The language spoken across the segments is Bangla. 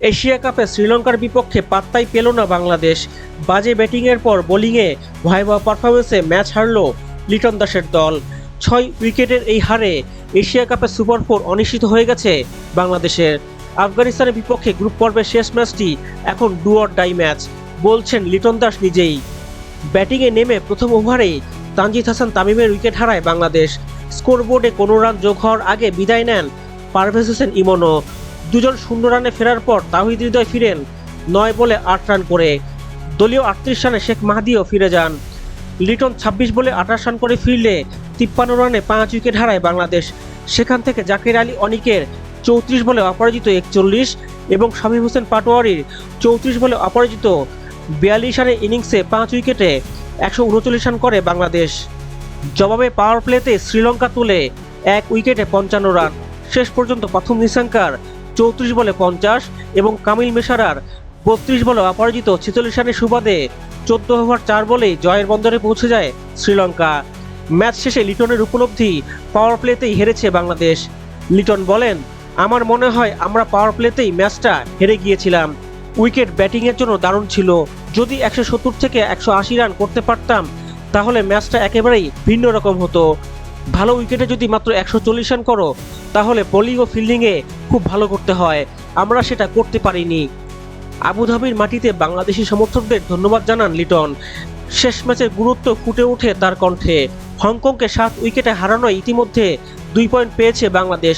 এশিয়া কাপে শ্রীলঙ্কার বিপক্ষে পাত্তাই পেল না বাংলাদেশ। বাজে ব্যাটিংয়ের পর বোলিংয়ে ভয়াবহ পারফরমেন্সে ম্যাচ হারল লিটন দাসের দল। ছয় উইকেটের এই হারে এশিয়া কাপে সুপার ফোর অনিশ্চিত হয়ে গেছে বাংলাদেশের। আফগানিস্তানের বিপক্ষে গ্রুপ পর্বের শেষ ম্যাচটি এখন ডু অর ডাই ম্যাচ, বলছেন লিটন দাস নিজেই। ব্যাটিংয়ে নেমে প্রথম ওভারেই তানজিদ হাসান তামিমের উইকেট হারায় বাংলাদেশ। স্কোরবোর্ডে কোনো রান যোগ হওয়ার আগে বিদায় নেন পারভেজ হোসেন ইমনও। দুজন শূন্য রানে ফেরার পর তাহিদ হৃদয় ফিরেন। নয় বলে আট রান করে। দলীয় আটত্রিশ রানে শেখ মাহাদিও ফিরে যান। লিটন ছাব্বিশ বলে আঠাশ রান করে ফিরলে তিপ্পান্ন রানে পাঁচ উইকেট হারায় বাংলাদেশ। সেখান থেকে জাকির আলী অনিকের চৌত্রিশ বলে অপরাজিত একচল্লিশ এবং শামীম হোসেন পাটোয়ারির চৌত্রিশ বলে অপরাজিত বিয়াল্লিশ রানের ইনিংসে পাঁচ উইকেটে একশো উনচল্লিশ রান করে বাংলাদেশ। জবাবে পাওয়ার প্লেতে শ্রীলঙ্কা তুলে এক উইকেটে পঞ্চান্ন রান। শেষ পর্যন্ত প্রথম নিশাঙ্কার চৌত্রিশ বলে পঞ্চাশ এবং কামিল মেশারার বত্রিশ বলে অপরাজিত ছেচল্লিশ রানের সুবাদে চোদ্দ ওভার চার বলেই জয়ের বন্দরে পৌঁছে যায় শ্রীলঙ্কা। ম্যাচ শেষে লিটনের উপলব্ধি পাওয়ার প্লেতেই হেরেছে বাংলাদেশ। লিটন বলেন, আমার মনে হয় আমরা পাওয়ার প্লেতেই ম্যাচটা হেরে গিয়েছিলাম। উইকেট ব্যাটিংয়ের জন্য দারুণ ছিল। যদি একশো সত্তর থেকে একশো আশি রান করতে পারতাম, তাহলে ম্যাচটা একেবারেই ভিন্ন রকম হতো। ভালো উইকেটে যদি মাত্র একশো চল্লিশ রান করো, তাহলে বোলিং ও ফিল্ডিংয়ে খুব ভালো করতে হয়। আমরা সেটা করতে পারিনি। আবুধাবির মাটিতে বাংলাদেশি সমর্থকদের ধন্যবাদ জানান লিটন। শেষ ম্যাচের গুরুত্ব ফুটে ওঠে তার কণ্ঠে। হংকংকে সাত উইকেটে হারানো ইতিমধ্যে দুই পয়েন্ট পেয়েছে বাংলাদেশ।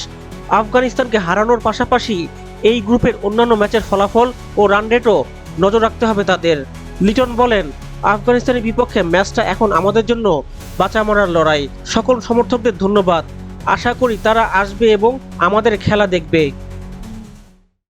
আফগানিস্তানকে হারানোর পাশাপাশি এই গ্রুপের অন্যান্য ম্যাচের ফলাফল ও রান রেটও নজর রাখতে হবে তাদের। লিটন বলেন, আফগানিস্তানের বিপক্ষে ম্যাচটা এখন আমাদের জন্য বাঁচা মরার লড়াই। সকল সমর্থকদের ধন্যবাদ। আশা করি তারা আসবে এবং আমাদের খেলা দেখবে।